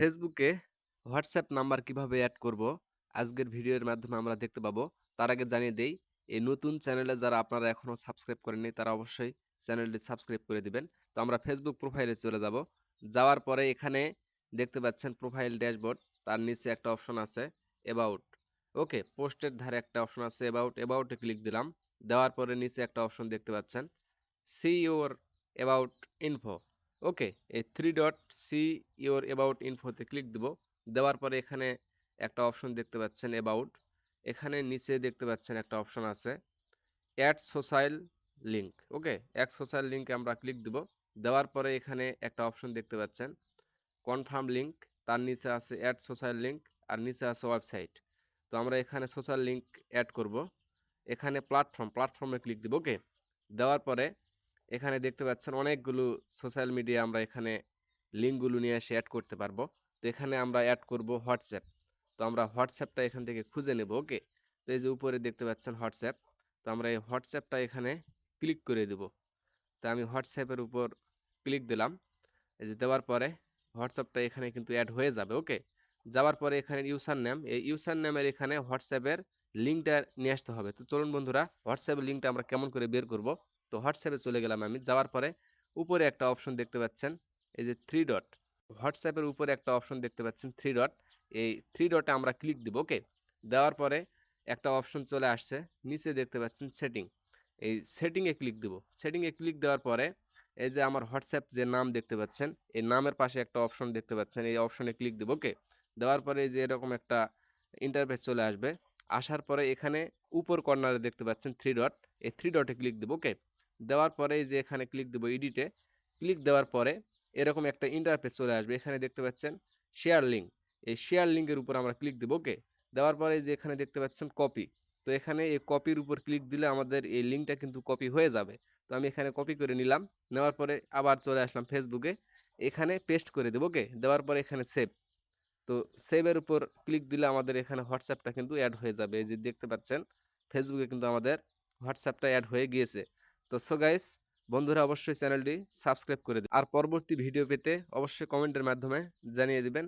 ফেসবুকে WhatsApp number কীভাবে add করব? আজকের ভিডিওর মাধ্যমে আমরা দেখতে পাবো। তার আগে জানিয়ে দেই, এই নতুন চ্যানেলে যারা আপনারা এখনও সাবস্ক্রাইব করেননি, তারা অবশ্যই চ্যানেলটি সাবস্ক্রাইব করে দিবেন। তো আমরা ফেসবুক প্রোফাইলে চলে যাব। যাওয়ার পরে এখানে দেখতে পাচ্ছেন প্রোফাইল ড্যাশবোর্ড তার নিচে একটা অপশন আছে অ্যাবাউট ওকে পোস্টের ধারে একটা অপশন আছে অ্যাবাউট অ্যাবাউটে ক্লিক দিলাম। দেওয়ার পরে নিচে একটা অপশন দেখতে পাচ্ছেন see your about info okay এই three dot see your about ইনফোতে click দেব। দেওয়ার পরে এখানে একটা অপশন দেখতে পাচ্ছেন অ্যাবাউট এখানে নিচে দেখতে পাচ্ছেন একটা অপশন আছে add social link okay add social লিঙ্কে আমরা ক্লিক দেব। দেওয়ার পরে এখানে একটা অপশন দেখতে পাচ্ছেন কনফার্ম লিঙ্ক তার নিচে আছে অ্যাড সোশ্যাল লিঙ্ক আর নিচে আছে ওয়েবসাইট তো আমরা এখানে সোশ্যাল লিঙ্ক অ্যাড করব। এখানে প্ল্যাটফর্ম প্ল্যাটফর্মে ক্লিক দেব। ওকে, দেওয়ার পরে এখানে দেখতে পাচ্ছেন অনেকগুলো সোশ্যাল মিডিয়া আমরা এখানে লিঙ্কগুলো নিয়ে এসে অ্যাড করতে পারব। তো এখানে আমরা অ্যাড করব হোয়াটসঅ্যাপ তো আমরা হোয়াটসঅ্যাপটা এখান থেকে খুঁজে নেব ওকে তো এই যে উপরে দেখতে পাচ্ছেন হোয়াটসঅ্যাপ তো আমরা এই হোয়াটসঅ্যাপটা এখানে ক্লিক করে দেব। তো আমি হোয়াটসঅ্যাপের উপর ক্লিক দিলাম। এই যে দেওয়ার পরে হোয়াটসঅ্যাপটা এখানে কিন্তু অ্যাড হয়ে যাবে ওকে যাওয়ার পরে এখানে ইউসার নেম এই ইউসার নেমের এখানে হোয়াটসঅ্যাপের লিঙ্কটা নিয়ে আসতে হবে। তো চলুন বন্ধুরা হোয়াটসঅ্যাপের লিঙ্কটা আমরা কেমন করে বের করব? তো হোয়াটসঅ্যাপে চলে গেলাম আমি। যাওয়ার পরে উপরে একটা অপশন দেখতে পাচ্ছেন, এই যে থ্রি ডট হোয়াটসঅ্যাপের উপরে একটা অপশন দেখতে পাচ্ছেন থ্রি ডট এই থ্রি ডটে আমরা ক্লিক দেবো ওকে দেওয়ার পরে একটা অপশন চলে আসছে, নিচে দেখতে পাচ্ছেন সেটিং এই সেটিংয়ে ক্লিক দেবো। সেটিংয়ে ক্লিক দেওয়ার পরে এই যে আমার হোয়াটসঅ্যাপ যে নাম দেখতে পাচ্ছেন, এই নামের পাশে একটা অপশন দেখতে পাচ্ছেন, এই অপশনে ক্লিক দেবো ওকে দেওয়ার পরে এই যে এরকম একটা ইন্টারফেস চলে আসবে। আসার পরে এখানে উপর কর্নারে দেখতে পাচ্ছেন থ্রি ডট এই থ্রি ডটে ক্লিক দেবো ওকে দেওয়ার পরে যে এখানে ক্লিক দেবো এডিটে ক্লিক দেওয়ার পরে এরকম একটা ইন্টারফেস চলে আসবে। এখানে দেখতে পাচ্ছেন শেয়ার লিঙ্ক এই শেয়ার লিঙ্কের উপর আমরা ক্লিক দেবো ওকে দেওয়ার পরে যে এখানে দেখতে পাচ্ছেন কপি তো এখানে এই কপির উপর ক্লিক দিলে আমাদের এই লিঙ্কটা কিন্তু কপি হয়ে যাবে। তো আমি এখানে কপি করে নিলাম। নেওয়ার পরে আবার চলে আসলাম ফেসবুকে এখানে পেস্ট করে দেবো ওকে দেওয়ার পরে এখানে সেভ তো সেভের উপর ক্লিক দিলে আমাদের এখানে হোয়াটসঅ্যাপটা কিন্তু অ্যাড হয়ে যাবে। এই যে দেখতে পাচ্ছেন ফেসবুকে কিন্তু আমাদের হোয়াটসঅ্যাপটা অ্যাড হয়ে গিয়েছে। তো সো গাইস, বন্ধুরা অবশ্যই চ্যানেলটি সাবস্ক্রাইব করে দিন আর পরবর্তী ভিডিও পেতে অবশ্যই কমেন্টের মাধ্যমে জানিয়ে দিবেন।